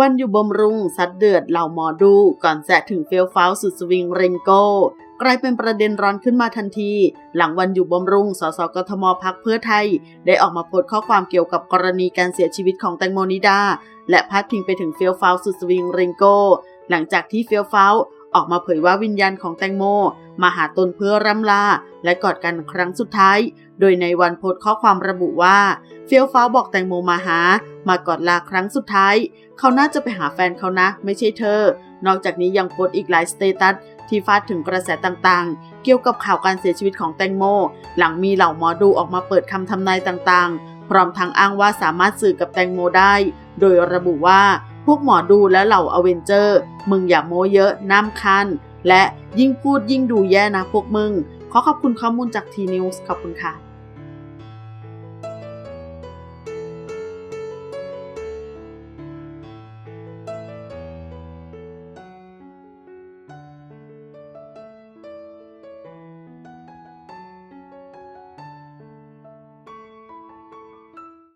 วันอยู่บมรุงซัดเดือดเหล่าหมอดูก่อนแสะถึงเฟลฟ้าสุดสวิงเรนโกกลายเป็นประเด็นร้อนขึ้นมาทันที หลังวันอยู่บำรุง สสกทมพักเพื่อไทย ได้ออกมาโพสต์ข้อความเกี่ยวกับกรณีการเสียชีวิตของแตงโมนิดา และพาดพิงไปถึงเฟลฟ้าวสุดสวิงเรนโก หลังจากที่เฟลฟ้าว ออกมาเผยว่าวิญญาณของแตงโม มาหาตนเพื่อร่ำลา และกอดกันครั้งสุดท้าย โดยในวันโพสต์ข้อความระบุว่า เฟียวฟ้าบอกแตงโมมาหา มากอดลาครั้งสุดท้าย เขาน่าจะไปหาแฟนเขานะ ไม่ใช่เธอ นอกจากนี้ยังโพสต์อีกหลายสเตตัสที่ฟาดถึงกระแสต่างๆ เกี่ยวกับข่าวการเสียชีวิตของแตงโม หลังมีเหล่าหมอดูออกมาเปิดคำทำนายต่างๆ พร้อมทั้งอ้างว่าสามารถสื่อกับแตงโมได้ โดยระบุว่า พวกหมอดูและเหล่าอเวนเจอร์ มึงอย่าโม้เยอะน้ำคัน และยิ่งพูดยิ่งดูแย่นะพวกมึง ขอขอบคุณข้อมูลจากทีนิวส์ขอบคุณค่ะ